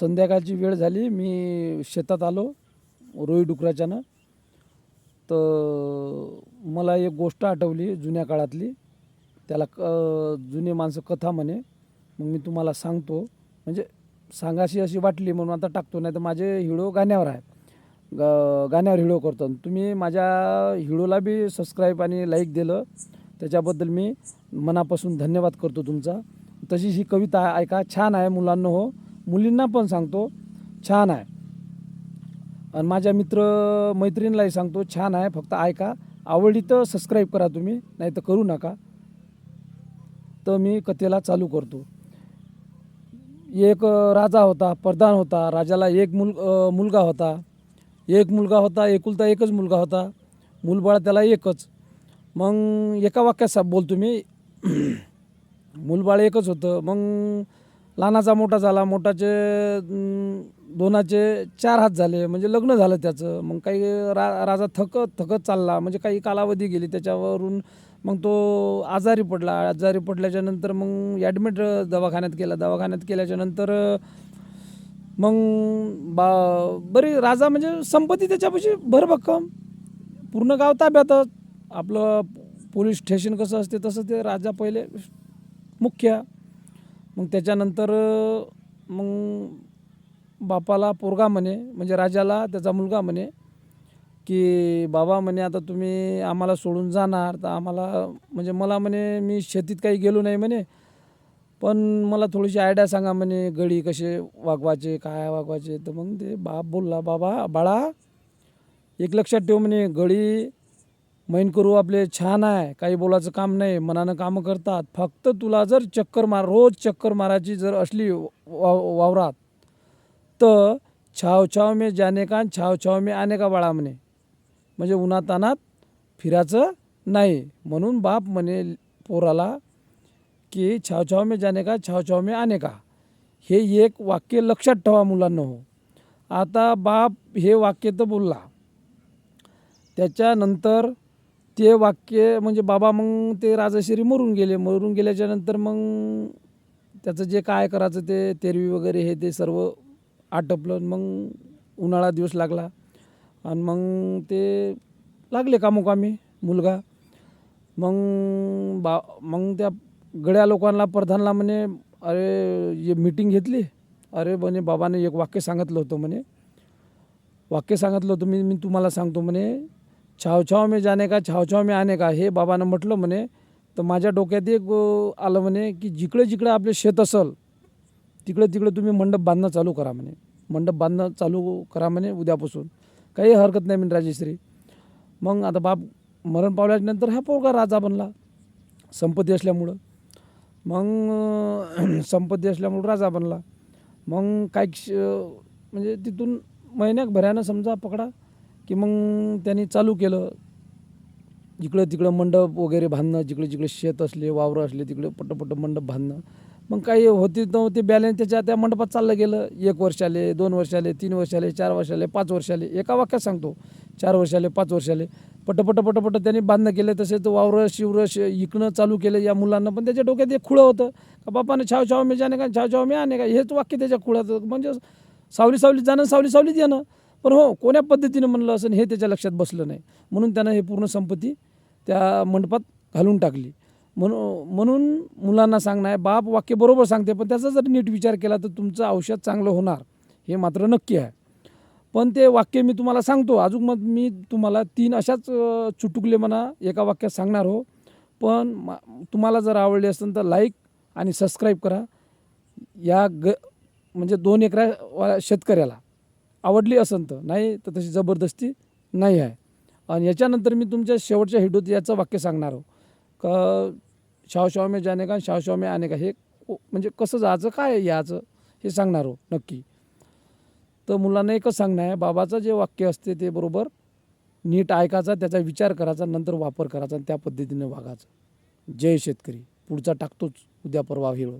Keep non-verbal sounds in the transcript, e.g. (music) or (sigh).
संध्याकाळची वेळ झाली मी शेतात आलो रोई डुकराच्यानं. तर मला एक गोष्ट आठवली जुन्या काळातली. त्याला क जुने माणसं कथा म्हणे. मग मी तुम्हाला सांगतो. म्हणजे सांगाशी अशी वाटली म्हणून आता टाकतो नाही तर माझे हिडो गाण्यावर आहे. ग गाण्यावर हिडो करतो. आणि तुम्ही माझ्या हिडोला बी सबस्क्राईब आणि लाईक दिलं. त्याच्याबद्दल मी मनापासून धन्यवाद करतो तुमचा. तशीच ही कविता ऐका छान आहे मुलांना हो. मुलींना पण सांगतो छान आहे. आणि माझ्या मित्र मैत्रिणीलाही सांगतो छान आहे फक्त ऐका. आवडली तर सबस्क्राईब करा तुम्ही नाही तर करू नका. तर मी कथेला चालू करतो. एक राजा होता प्रधान होता राजाला एक मुल मुलगा होता. एक मुलगा होता एकुलता एकच मुलगा होता. मूलबाळ त्याला एकच. मग एका वाक्यात सा बोलतो मी. (clears throat) मूलबाळ एकच होतं. मग लहानाचा मोठा झाला मोठाचे दोनाचे चार हात झाले म्हणजे लग्न झालं त्याचं. मग काही रा राजा थकत थकत चालला म्हणजे काही कालावधी गेली त्याच्यावरून मग तो आजारी पडला. आजारी पडल्याच्यानंतर मग ॲडमिट दवाखान्यात केला दवाखान्यात केल्याच्यानंतर मग बा बरी राजा म्हणजे संपत्ती त्याच्यापाशी भरभक्कम. पूर्ण गाव ताब्यातच आपलं पोलीस स्टेशन कसं असते तसं ते राजा पहिले मुख्य. मग त्याच्यानंतर मग बापाला पोरगा म्हणे म्हणजे राजाला त्याचा मुलगा म्हणे की बाबा म्हणे आता तुम्ही आम्हाला सोडून जाणार तर आम्हाला म्हणजे मला म्हणे मी शेतीत काही गेलो नाही म्हणे पण मला थोडीशी आयडिया सांगा म्हणे गडी कसे वागवायचे काय वागवायचे. तर मग ते बाप बोलला बाबा बाळा एक लक्षात ठेव म्हणे गळी मैन करू आपले छान आहे काही बोलायचं काम नाही मनानं कामं करतात. फक्त तुला जर चक्कर मार रोज चक्कर मारायची जर असली वा वावरात तर छाव छाव मे जाने का छाव छाव मे आने का बाळा म्हणे. म्हणजे उन्हातानात फिरायचं नाही. म्हणून बाप म्हणे पोराला की छाव छाव मे जाने का छाव छाव मे आने का. हे एक वाक्य लक्षात ठेवा मुलांना. हो आता बाप हे वाक्य तर बोलला. त्याच्यानंतर ते वाक्य म्हणजे बाबा मग ते राजश्री मरून गेले. मरून गेल्याच्यानंतर मग त्याचं जे काय करायचं ते तेरवी वगैरे हे ते सर्व आटपलं आणि मग उन्हाळा दिवस लागला. आणि मग ते लागले कामोकामी मुलगा. मग बा मग त्या गड्या लोकांना प्रधानला म्हणे अरे ये मीटिंग घेतली. अरे म्हणे बाबाने एक वाक्य सांगितलं होतं म्हणे. वाक्य सांगितलं होतं मी मी तुम्हाला सांगतो म्हणे. छावछाव मी में जाने का छावछाव मी में का हे बाबानं म्हटलं म्हणे तर माझ्या डोक्यात एक आलं म्हणे की जिकडे जिकडे आपले शेत असेल तिकडे तिकडे तुम्ही मंडप बांधणं चालू करा म्हणे. मंडप बांधणं चालू करा म्हणे उद्यापासून. काही हरकत नाही म्हणे राजेश्री. मग आता बाप मरण पावल्यानंतर हा पोरगा राजा बनला संपत्ती असल्यामुळं. मग (clears throat) संपत्ती असल्यामुळं राजा बनला. मग काही म्हणजे तिथून महिन्याभरानं समजा पकडा की मग त्यांनी चालू केलं. जिकडं तिकडं मंडप वगैरे बांधणं जिकडे जिकडे शेत असले वावरं असले तिकडे पटपट मंडप बांधणं. मग काही होती नव्हती बॅलन्स त्याच्या त्या मंडपात चाललं गेलं. एक वर्षाले दोन वर्षाले तीन वर्षाले चार वर्षाले पाच वर्षाले एका वाक्यात सांगतो चार वर्षाले पाच वर्षाले पटपट पटपट त्यांनी बांधणं केलं तसेच वावरं शिवरं श इकणं चालू केलं या मुलांना पण त्याच्या डोक्यात एक खुळं होतं. का बापानं छाव छाव मी जाणे का छाव छाव मी आणे का? हेच वाक्य त्याच्या खुळाचं म्हणजे सावली सावली जाणं सावली सावलीत येणं. पण हो कोण्या पद्धतीनं म्हणलं असं हे त्याच्या लक्षात बसलं नाही. म्हणून त्यानं हे पूर्ण संपत्ती त्या मंडपात घालून टाकली. म्हणून म्हणून मुलांना सांगणं आहे बाप वाक्य बरोबर सांगते पण त्याचा जर नीट विचार केला तर तुमचं औषध चांगलं होणार हे मात्र नक्की आहे. पण ते वाक्य मी तुम्हाला सांगतो अजून मग मी तुम्हाला तीन अशाच चुटुकले म्हणा एका वाक्यात सांगणार हो. पण तुम्हाला जर आवडले असेल तर लाईक आणि सबस्क्राईब करा. या ग म्हणजे दोन एकरा वा- शेतकऱ्याला. आवडली असेल तर. नाही तर तशी जबरदस्ती नाही आहे. आणि याच्यानंतर मी तुमच्या शेवटच्या हिडूत याचं वाक्य सांगणार आहो. का शाव शाव जाने का शाव शाव का हे म्हणजे कसं जायचं काय यायचं याचं हे सांगणार हो नक्की. तर मुलांना एकच सांगणं आहे बाबाचं जे वाक्य असते ते बरोबर नीट ऐकायचा त्याचा विचार करायचा नंतर वापर करायचा आणि त्या पद्धतीने वागायचं. जय शेतकरी. पुढचा टाकतोच उद्या परवा हिरो